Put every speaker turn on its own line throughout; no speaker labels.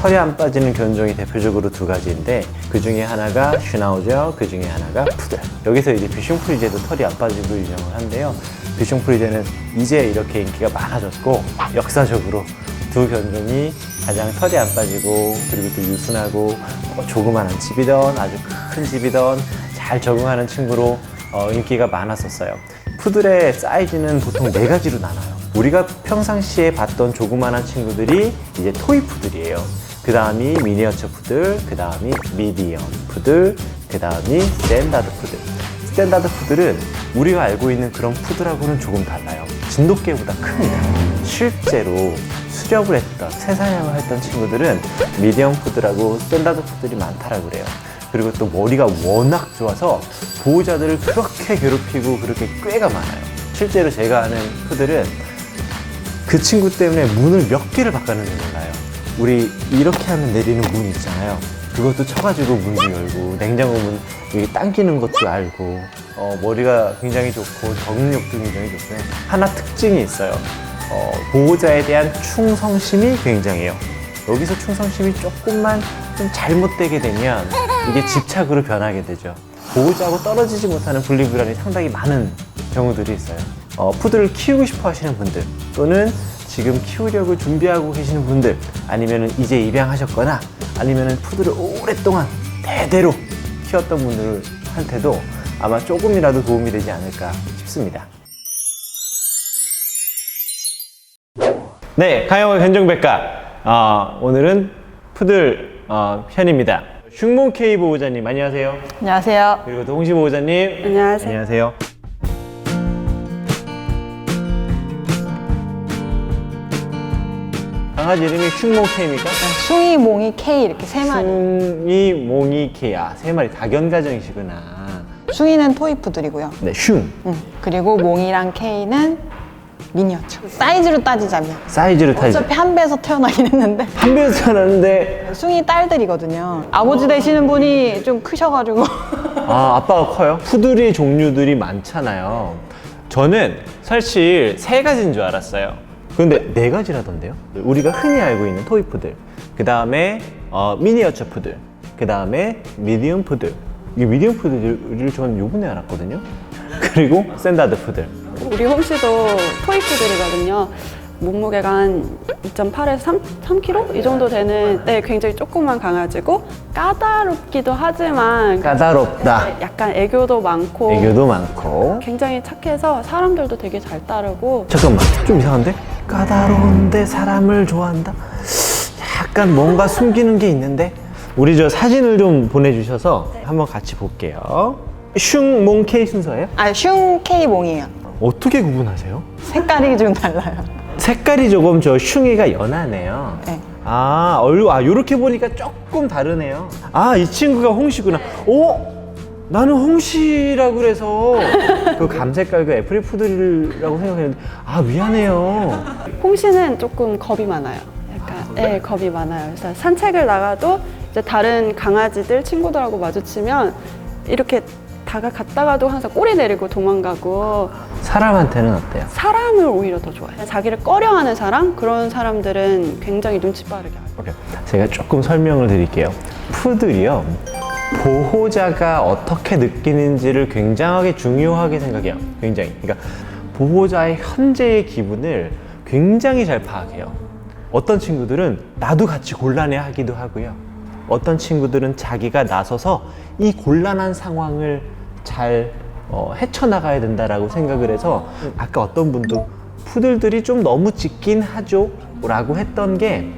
털이 안 빠지는 견종이 대표적으로 두 가지인데 그 중에 하나가 슈나우저, 그 중에 하나가 푸들. 여기서 이제 비숑프리제도 털이 안 빠지고 유명을 한데요. 비숑프리제는 이제 이렇게 인기가 많아졌고 역사적으로 두 견종이 가장 털이 안 빠지고 그리고 또 유순하고 어, 조그마한 집이던 아주 큰 집이던 잘 적응하는 친구로 어, 인기가 많았었어요. 푸들의 사이즈는 보통 네 가지로 나눠요. 우리가 평상시에 봤던 조그만한 친구들이 이제 토이 푸들이에요. 그 다음이 미니어처 푸들, 그 다음이 미디엄 푸들, 그 다음이 스탠다드 푸들. 스탠다드 푸들은 우리가 알고 있는 그런 푸들하고는 조금 달라요. 진돗개보다 큽니다. 실제로 수렵을 했던, 새사냥을 했던 친구들은 미디엄 푸들하고 스탠다드 푸들이 많다라고 그래요. 그리고 또 머리가 워낙 좋아서 보호자들을 그렇게 괴롭히고 그렇게 꾀가 많아요. 실제로 제가 아는 푸들은 그 친구 때문에 문을 몇 개를 바꿨는지 몰라요. 우리 이렇게 하면 내리는 문 있잖아요. 그것도 쳐가지고 문도 열고 냉장고 문 여기 당기는 것도 알고 어, 머리가 굉장히 좋고 적응력도 굉장히 좋고요. 하나 특징이 있어요. 어, 보호자에 대한 충성심이 굉장해요. 여기서 충성심이 조금만 좀 잘못되게 되면 이게 집착으로 변하게 되죠. 보호자하고 떨어지지 못하는 분리불안이 상당히 많은 경우들이 있어요. 어, 푸드를 키우고 싶어 하시는 분들 또는 지금 키우려고 준비하고 계시는 분들 아니면 이제 입양하셨거나 아니면 푸드를 오랫동안 대대로 키웠던 분들한테도 아마 조금이라도 도움이 되지 않을까 싶습니다. 네, 강영호 견종백과 어, 오늘은 푸들 어, 편입니다. 흉몽 K 보호자님 안녕하세요.
안녕하세요.
그리고 또 홍시 보호자님
안녕하세요.
안녕하세요. 강아지 이름이 흉몽 K입니까?
숭이, 몽이, K 이렇게 세 마리.
흉이 몽이 K야 세 마리 다견 가정이시구나.
숭이는 토이푸들이고요.
네, 흉
음, 그리고 몽이랑 K는 미니어처. 사이즈로 따지자면
사이즈를 타이즈.
어차피 한 배에서 태어나긴 했는데
한 배에서 태어났는데
숭이 딸들이거든요. 아버지 되시는 분이 좀 크셔가지고
아, 아빠가 커요? 푸들이 종류들이 많잖아요. 저는 사실 세 가지인 줄 알았어요. 근데 네 가지라던데요? 우리가 흔히 알고 있는 토이 푸들, 그 다음에 어, 미니어처 푸들, 그 다음에 미디움 푸들. 이게 미디움 푸들을 저는 요번에 알았거든요. 그리고 샌다드 푸들.
우리 홈씨도 토이 푸들이거든요. 몸무게가 한 2.8에서 3, 3kg? 이 정도 되는 네, 굉장히 조그만 강아지고 까다롭기도 하지만
까다롭다.
약간 애교도 많고
애교도 많고.
굉장히 착해서 사람들도 되게 잘 따르고
잠깐만, 좀 이상한데? 까다로운데 사람을 좋아한다? 약간 뭔가 숨기는 게 있는데? 우리 저 사진을 좀 보내주셔서 한번 같이 볼게요. 슝, 몽, 케이 순서예요?
아, 슝 K 몽이에요.
어떻게 구분하세요?
색깔이 좀 달라요.
색깔이 조금 저 슝이가 연하네요.
네.
아, 얼굴, 아, 요렇게 보니까 조금 다르네요. 아, 이 친구가 홍시구나. 오! 나는 홍시라고 그래서 그 감색깔 그 애프리 푸들이라고 생각했는데, 아, 미안해요.
홈씨는 조금 겁이 많아요. 약간 네, 겁이 많아요. 그래서 산책을 나가도 이제 다른 강아지들 친구들하고 마주치면 이렇게 다가갔다가도 항상 꼬리 내리고 도망가고
사람한테는 어때요?
사람을 오히려 더 좋아해요. 자기를 꺼려하는 사람 그런 사람들은 굉장히 눈치 빠르게 알아요.
오케이. 제가 조금 설명을 드릴게요. 푸들이요. 보호자가 어떻게 느끼는지를 굉장하게 중요하게 생각해요. 굉장히. 그러니까 보호자의 현재의 기분을 굉장히 잘 파악해요. 어떤 친구들은 나도 같이 곤란해 하기도 하고요. 어떤 친구들은 자기가 나서서 이 곤란한 상황을 잘 어, 헤쳐나가야 된다라고 생각을 해서 아까 어떤 분도 푸들들이 좀 너무 짖긴 하죠 라고 했던 게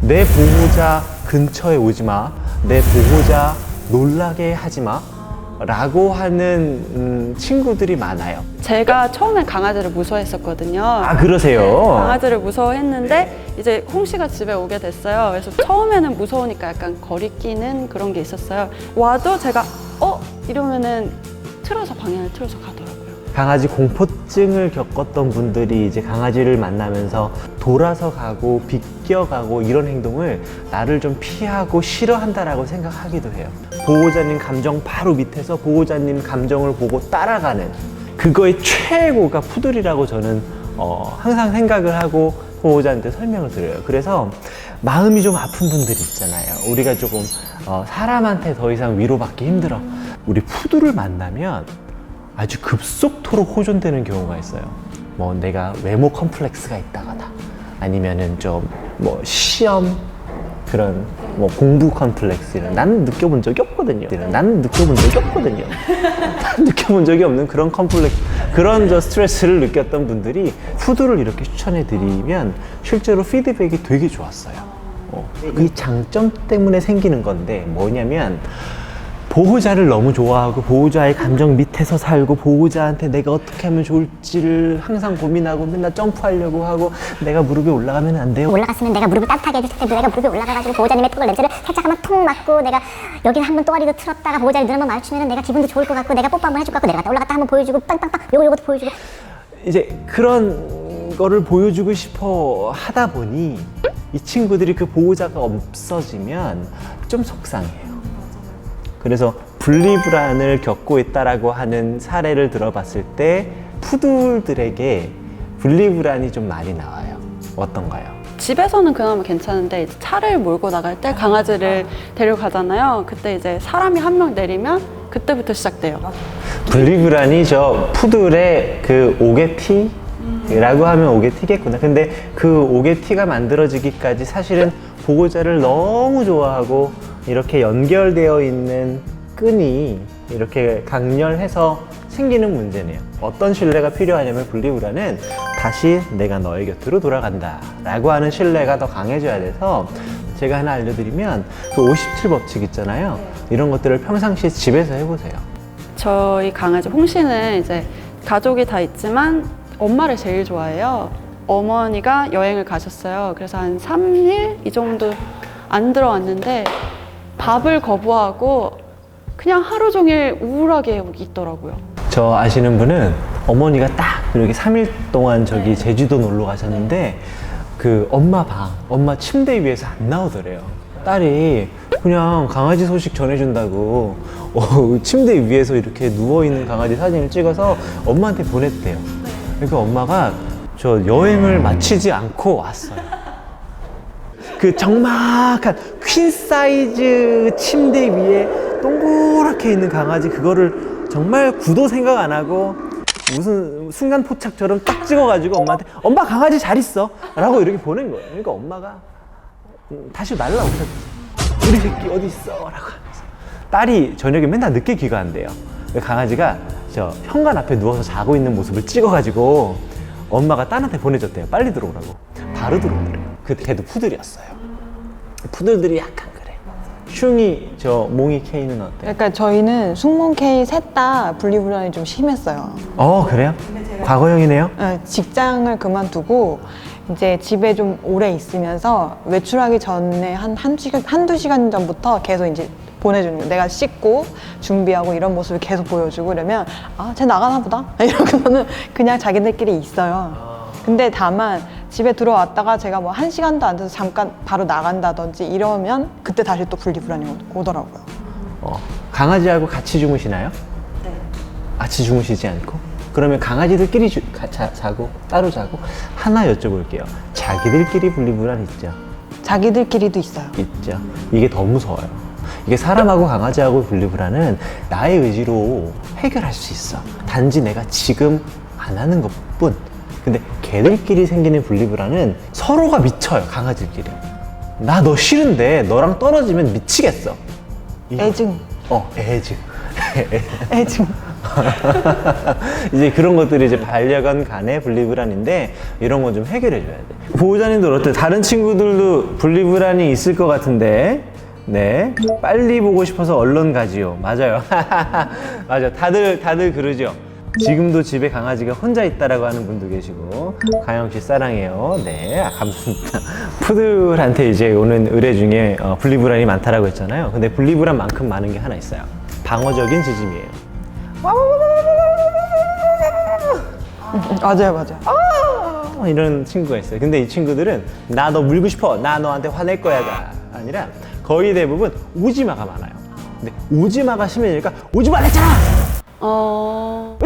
내 보호자 근처에 오지 마. 내 보호자 놀라게 하지 마. 라고 하는 음, 친구들이 많아요.
제가 처음엔 강아지를 무서워했었거든요.
아, 그러세요?
강아지를 무서워했는데 이제 홍 씨가 집에 오게 됐어요. 그래서 처음에는 무서우니까 약간 거리끼는 그런 게 있었어요. 와도 제가 어 이러면은 틀어서 방향을 틀어서 가더라고요.
강아지 공포증을 겪었던 분들이 이제 강아지를 만나면서 돌아서 가고 비껴가고 이런 행동을 나를 좀 피하고 싫어한다라고 생각하기도 해요. 보호자님 감정 바로 밑에서 보호자님 감정을 보고 따라가는 그거의 최고가 푸들이라고 저는 어, 항상 생각을 하고 보호자한테 설명을 드려요. 그래서 마음이 좀 아픈 분들이 있잖아요. 우리가 조금 어, 사람한테 더 이상 위로받기 힘들어. 우리 푸들을 만나면 아주 급속도로 호전되는 경우가 있어요. 뭐 내가 외모 컴플렉스가 있다거나 아니면은 좀 뭐 시험 그런 뭐 공부 컴플렉스 이런 나는 느껴본 적이 없거든요. 나는 느껴본 적이 없거든요. 난 느껴본 적이 없는 그런 컴플렉스 그런 저 스트레스를 느꼈던 분들이 푸드를 이렇게 추천해 드리면 실제로 피드백이 되게 좋았어요. 어, 이 장점 때문에 생기는 건데 뭐냐면 보호자를 너무 좋아하고 보호자의 감정 밑에서 살고 보호자한테 내가 어떻게 하면 좋을지를 항상 고민하고 맨날 점프하려고 하고 내가 무릎에 올라가면 안 돼요.
올라갔으면 내가 무릎을 따뜻하게 해줄 텐데 내가 무릎에 올라가가지고 보호자님의 턱을 냄새를 살짝 한번 툭 맞고 내가 여기는 한번 또아리도 틀었다가 보호자를 눈 한번 마주치면 내가 기분도 좋을 것 같고 내가 뽀뽀 한번 해줄 것 같고 내려갔다 올라갔다 한번 보여주고 빵빵빵 요거 요것도 보여주고
이제 그런 거를 보여주고 싶어 하다 보니 이 친구들이 그 보호자가 없어지면 좀 속상해요. 그래서 분리불안을 겪고 있다라고 하는 사례를 들어봤을 때 푸들들에게 분리불안이 좀 많이 나와요. 어떤가요?
집에서는 그나마 괜찮은데 이제 차를 몰고 나갈 때 강아지를 데려가잖아요. 그때 이제 사람이 한 명 내리면 그때부터 시작돼요.
분리불안이 저 푸들의 그 오게티라고 하면 오게티겠구나. 근데 그 오게티가 만들어지기까지 사실은 보호자를 너무 좋아하고 이렇게 연결되어 있는 끈이 이렇게 강렬해서 생기는 문제네요. 어떤 신뢰가 필요하냐면 분리불안은 다시 내가 너의 곁으로 돌아간다 라고 하는 신뢰가 더 강해져야 돼서 제가 하나 알려드리면 그 57 법칙 있잖아요. 이런 것들을 평상시에 집에서 해보세요.
저희 강아지 홍씨는 이제 가족이 다 있지만 엄마를 제일 좋아해요. 어머니가 여행을 가셨어요. 그래서 한 3일 이 정도 안 들어왔는데 밥을 거부하고 그냥 하루 종일 우울하게 있더라고요.
저 아시는 분은 어머니가 딱 이렇게 3일 동안 저기 제주도 놀러 가셨는데 그 엄마 방, 엄마 침대 위에서 안 나오더래요. 딸이 그냥 강아지 소식 전해준다고 어, 침대 위에서 이렇게 누워있는 강아지 사진을 찍어서 엄마한테 보냈대요. 그러니까 엄마가 저 여행을 마치지 않고 왔어요. 그 정막한 퀸 사이즈 침대 위에 동그랗게 있는 강아지 그거를 정말 구도 생각 안 하고 무슨 순간 포착처럼 딱 찍어가지고 엄마한테 엄마 강아지 잘 있어. 라고 이렇게 보낸 거예요. 그러니까 엄마가 음, 다시 날라오셨죠 우리 새끼 어디 있어? 라고 하면서. 딸이 저녁에 맨날 늦게 귀가한대요. 그 강아지가 저 현관 앞에 누워서 자고 있는 모습을 찍어가지고 엄마가 딸한테 보내줬대요. 빨리 들어오라고. 바로 들어오더래요. 그 걔도 푸들이었어요 푸들들이 약간 그래 슝이 저 몽이 케이는 어때?
그러니까 저희는 숙몬 K 셋 다 분리불안이 좀 심했어요.
어 그래요? 과거형이네요?
네, 직장을 그만두고 이제 집에 좀 오래 있으면서 외출하기 전에 한, 한 시간, 한두 시간 전부터 계속 이제 보내주는 거예요. 내가 씻고 준비하고 이런 모습을 계속 보여주고 그러면 아, 쟤 나가나 보다? 이러고는 그냥 자기들끼리 있어요. 근데 다만 집에 들어왔다가 제가 뭐 한 시간도 안 돼서 잠깐 바로 나간다든지 이러면 그때 다시 또 분리불안이 오- 오더라고요.
어, 강아지하고 같이 주무시나요? 네. 같이 주무시지 않고? 그러면 강아지들끼리 주- 가- 자, 자고 따로 자고 하나 여쭤볼게요. 자기들끼리 분리불안 있죠?
자기들끼리도 있어요.
있죠. 이게 더 무서워요. 이게 사람하고 강아지하고 분리불안은 나의 의지로 해결할 수 있어. 단지 내가 지금 안 하는 것뿐. 근데 개들끼리 생기는 분리불안은 서로가 미쳐요. 강아지들끼리. 나 너 싫은데 너랑 떨어지면 미치겠어.
애증,
어, 애증.
애증.
이제 그런 것들이 이제 반려견 간의 분리불안인데 이런 건 좀 해결해 줘야 돼. 보호자님들 어때? 다른 친구들도 분리불안이 있을 것 같은데. 네. 빨리 보고 싶어서 얼른 가지요. 맞아요. 맞아. 다들 다들 그러죠. 지금도 집에 강아지가 혼자 있다라고 하는 분도 계시고 가영 씨 사랑해요. 네, 아, 감사합니다. 푸들한테 이제 오는 의뢰 중에 어, 분리불안이 많다라고 했잖아요. 근데 분리불안만큼 많은 게 하나 있어요. 방어적인 지짐이에요.
맞아요, 맞아요.
어, 이런 친구가 있어요. 근데 이 친구들은 나 너 물고 싶어. 나 너한테 화낼 거야가 아니라 거의 대부분 오지마가 많아요. 근데 오지마가 심해지니까 오지마 했잖아.
어,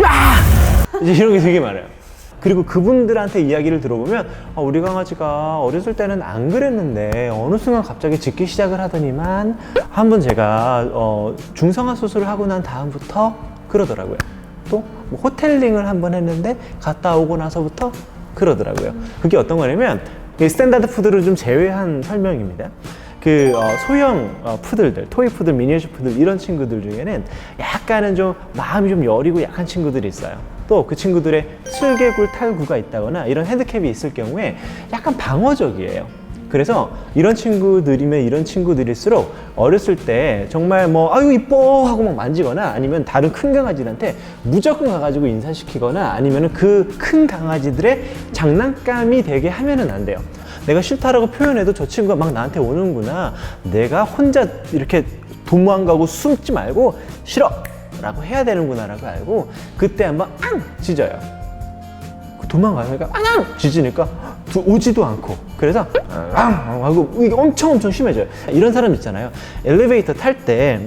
이제 이런 게 되게 많아요. 그리고 그분들한테 이야기를 들어보면 아, 우리 강아지가 어렸을 때는 안 그랬는데 어느 순간 갑자기 짖기 시작을 하더니만 한번 제가 어, 중성화 수술을 하고 난 다음부터 그러더라고요. 또 뭐 호텔링을 한번 했는데 갔다 오고 나서부터 그러더라고요. 그게 어떤 거냐면 이 스탠다드 푸드를 좀 제외한 설명입니다. 그 어, 소형 어, 푸들들, 토이 푸들, 미니어처 푸들 이런 친구들 중에는 약간은 좀 마음이 좀 여리고 약한 친구들이 있어요. 또 그 친구들의 슬개굴 탈구가 있다거나 이런 헤드캡이 있을 경우에 약간 방어적이에요. 그래서 이런 친구들이면 이런 친구들일수록 어렸을 때 정말 뭐 아유 이뻐 하고 막 만지거나 아니면 다른 큰 강아지한테 무조건 가가지고 인사시키거나 아니면 그 큰 강아지들의 장난감이 되게 하면은 안 돼요. 내가 싫다라고 표현해도 저 친구가 막 나한테 오는구나. 내가 혼자 이렇게 도망 가고 숨지 말고 싫어! 라고 해야 되는구나라고 알고 그때 한번 앙! 짖어요. 그 도망가니까 앙! 짖으니까 두- 오지도 않고 그래서 앙! 하고 이게 엄청 엄청 심해져요. 이런 사람 있잖아요. 엘리베이터 탈 때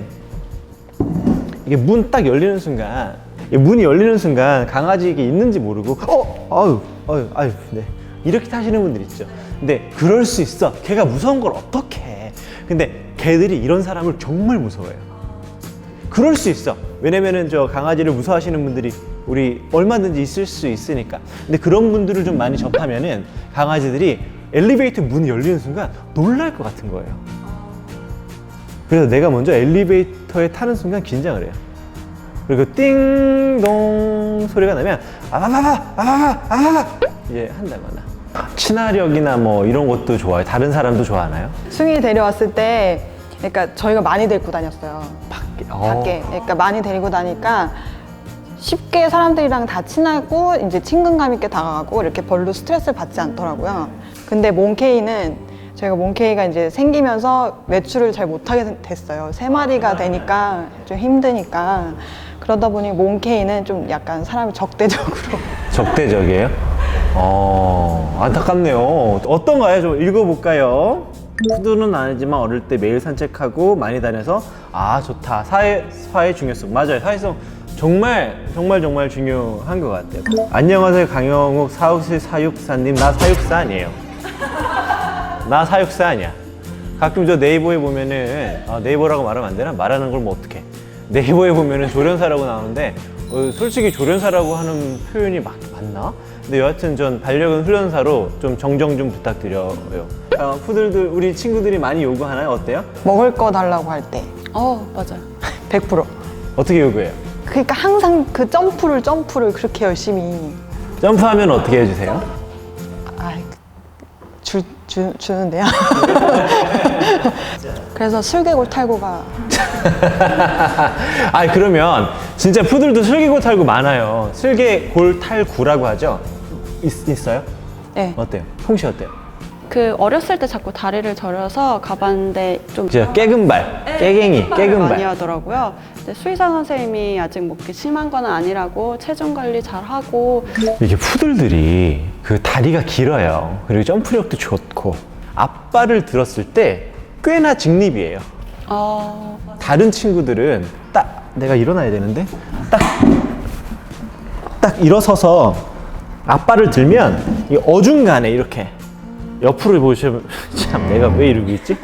이게 문 딱 열리는 순간 이 문이 열리는 순간 강아지 이게 있는지 모르고 어 아유 아유 아유 네 이렇게 타시는 분들 있죠. 근데 그럴 수 있어. 걔가 무서운 걸 어떻게 해? 근데 걔들이 이런 사람을 정말 무서워해요. 그럴 수 있어. 왜냐면은 저 강아지를 무서워하시는 분들이 우리 얼마든지 있을 수 있으니까. 근데 그런 분들을 좀 많이 접하면은 강아지들이 엘리베이터 문이 열리는 순간 놀랄 것 같은 거예요. 그래서 내가 먼저 엘리베이터에 타는 순간 긴장을 해요. 그리고 띵동 소리가 나면 아바바바 아바바 아바바 이제 한다거나 친화력이나 뭐 이런 것도 좋아요. 다른 사람도 좋아하나요?
승희 데려왔을 때, 그러니까 저희가 많이 데리고 다녔어요. 밖에.
어.
밖에. 그러니까 많이 데리고 다니까 쉽게 사람들이랑 다 친하고 이제 친근감 있게 다가가고 이렇게 별로 스트레스를 받지 않더라고요. 근데 몬케이는 저희가 몬케이가 이제 생기면서 외출을 잘 못하게 됐어요. 세 마리가 되니까 좀 힘드니까. 그러다 보니 몬케이는 좀 약간 사람을 적대적으로
적대적이에요? 어, 안타깝네요. 어떤가요? 좀 읽어볼까요? 푸드는 아니지만 어릴 때 매일 산책하고 많이 다녀서 아 좋다. 사회 사회 중요성. 맞아요. 사회성 정말 정말 정말 중요한 것 같아요. 안녕하세요. 강영욱 사육사 사육사님. 나 사육사 아니에요. 나 사육사 아니야. 가끔 저 네이버에 보면은 아, 네이버라고 말하면 안 되나? 말하는 걸 뭐 어떻게 네이버에 보면은 조련사라고 나오는데 어, 솔직히 조련사라고 하는 표현이 맞, 맞나? 근데 여하튼 전 반려견 훈련사로 좀 정정 좀 부탁드려요. 어, 푸들들 우리 친구들이 많이 요구하나요? 어때요?
먹을 거 달라고 할때
어, 맞아요.
100%.
어떻게 요구해요?
그러니까 항상 그 점프를 점프를 그렇게 열심히
점프하면 어떻게 해주세요?
아, 주, 주, 주는데요. 그래서 슬개골 탈구가
아 그러면 진짜 푸들도 슬개골 탈구 많아요. 슬개골 탈구라고 하죠? 있, 있어요?
네.
어때요? 홍씨 어때요?
그 어렸을 때 자꾸 다리를 저려서 가봤는데 좀
진짜 깨금발, 깨갱이,
많이
깨금발.
하더라고요. 근데 수의사 선생님이 아직 뭐 그렇게 심한 건 아니라고 체중 관리 잘 하고
이게 푸들들이 그 다리가 길어요. 그리고 점프력도 좋 고 앞발을 들었을 때 꽤나 직립이에요.
어,
다른 친구들은 딱 내가 일어나야 되는데 딱 딱 일어서서 앞발을 들면 이 어중간에 이렇게 옆으로 보시면 참 내가 왜 이러고 있지?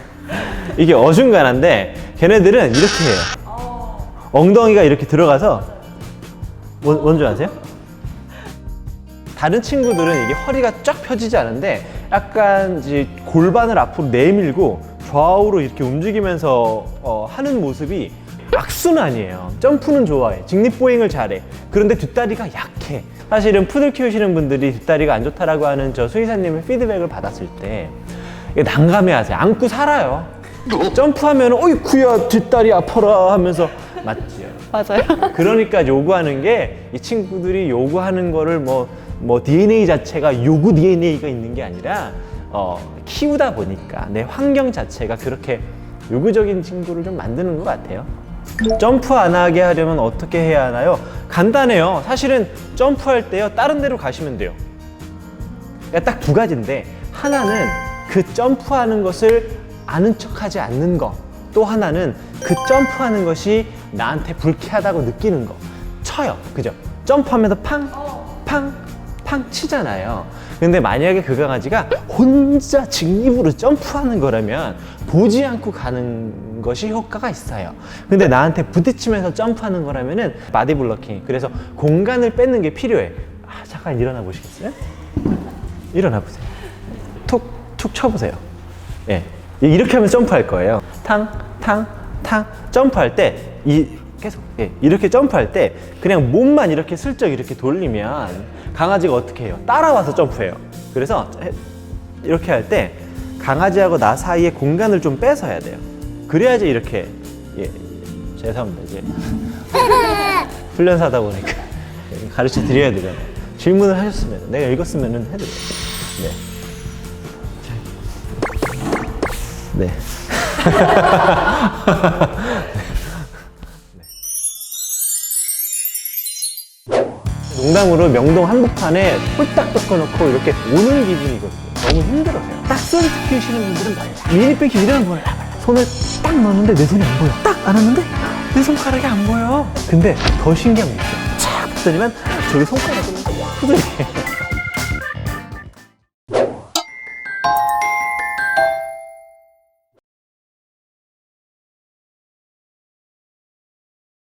이게 어중간한데 걔네들은 이렇게 해요. 엉덩이가 이렇게 들어가서 뭔, 뭔지 아세요? 다른 친구들은 이게 허리가 쫙 펴지지 않은데 약간 이제 골반을 앞으로 내밀고 좌우로 이렇게 움직이면서 어, 하는 모습이 악수는 아니에요. 점프는 좋아해. 직립보행을 잘해. 그런데 뒷다리가 약해. 사실은 푸들 키우시는 분들이 뒷다리가 안 좋다라고 하는 저 수의사님의 피드백을 받았을 때 이게 난감해 하세요. 안고 살아요. 점프하면 어이쿠야 뒷다리 아파라 하면서 맞지요.
맞아요.
그러니까 요구하는 게 이 친구들이 요구하는 거를 뭐, 뭐 DNA 자체가 요구 DNA가 있는 게 아니라 어, 키우다 보니까 내 환경 자체가 그렇게 요구적인 친구를 좀 만드는 것 같아요. 점프 안 하게 하려면 어떻게 해야 하나요? 간단해요. 사실은 점프할 때요, 다른 데로 가시면 돼요. 딱두 가지인데, 하나는 그 점프하는 것을 아는 척 하지 않는 거. 또 하나는 그 점프하는 것이 나한테 불쾌하다고 느끼는 거. 쳐요. 그죠? 점프하면서 팡, 팡, 팡 치잖아요. 근데 만약에 그 강아지가 혼자 직립으로 점프하는 거라면 보지 않고 가는 것이 효과가 있어요. 근데 나한테 부딪히면서 점프하는 거라면은 바디 블러킹. 그래서 공간을 뺏는 게 필요해. 아, 잠깐 일어나 보시겠어요? 일어나 보세요. 툭, 툭 쳐보세요. 예. 이렇게 하면 점프할 거예요. 탕, 탕, 탕. 점프할 때, 이, 계속, 예. 이렇게 점프할 때, 그냥 몸만 이렇게 슬쩍 이렇게 돌리면 강아지가 어떻게 해요? 따라와서 점프해요. 그래서 해- 이렇게 할 때 강아지하고 나 사이에 공간을 좀 뺏어야 돼요. 그래야지 이렇게, 예. 죄송합니다. 이제. 훈련사다 보니까 가르쳐 드려야 되잖아요. 질문을 하셨으면, 내가 읽었으면 해드려요. 네. 네. 농담으로 명동 한복판에 홀딱 꺾어놓고 이렇게 오는 기분이거든요. 너무 힘들어요. 딱 소리 키우시는 분들은 봐요. 미니백이 이러는 거예요. 손을 딱 넣었는데 내 손이 안 보여. 딱 안았는데 내 손가락이 안 보여. 근데 더 신기한 게 있어요. 착 봤더니만 저기 손가락을 후들게